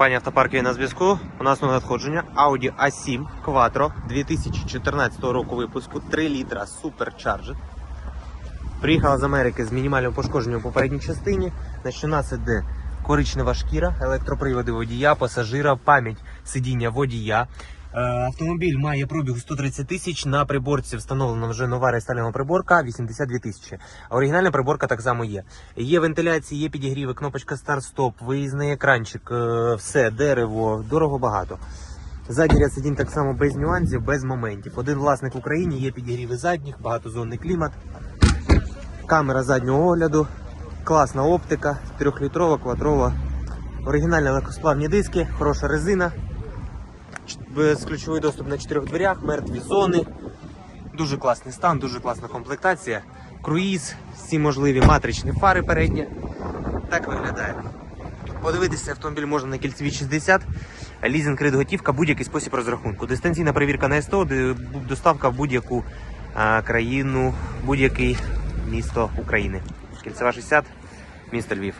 Пані автопарки на зв'язку. У нас нове надходження Audi A7 Quattro 2014 року випуску 3 літра Supercharged. Приїхала з Америки з мінімальним пошкодженням у попередній частині. Значить, у нас іде коричнева шкіра, електроприводи водія, пасажира, пам'ять сидіння водія. Е, Автомобіль має пробіг 130 тисяч. На приборці встановлена вже нова рестайлінова приборка 82 тисячі. А оригінальна приборка так само є. Є вентиляція, є підігріви, кнопочка старт-стоп, виїзний екранчик, е, все, дерево, дорого багато. Задній ряд сидінь так само без нюансів, без моментів. Один власник в Україні, є підігріви задніх, багатозонний клімат, камера заднього огляду, класна оптика, 3-літрова, квадрова, оригінальні легкосплавні диски, хороша резина, безключовий доступ на чотирьох дверях, мертві зони. Дуже класний стан, дуже класна комплектація. Круїз, всі можливі матричні фари передні. Так виглядає. Подивитися автомобіль можна на кільцевій 60, лізинг кредит готівка, будь-який спосіб розрахунку. Дистанційна перевірка на СТО, доставка в будь-яку країну, будь-яке місто України. Кільцева 60, місто Львів.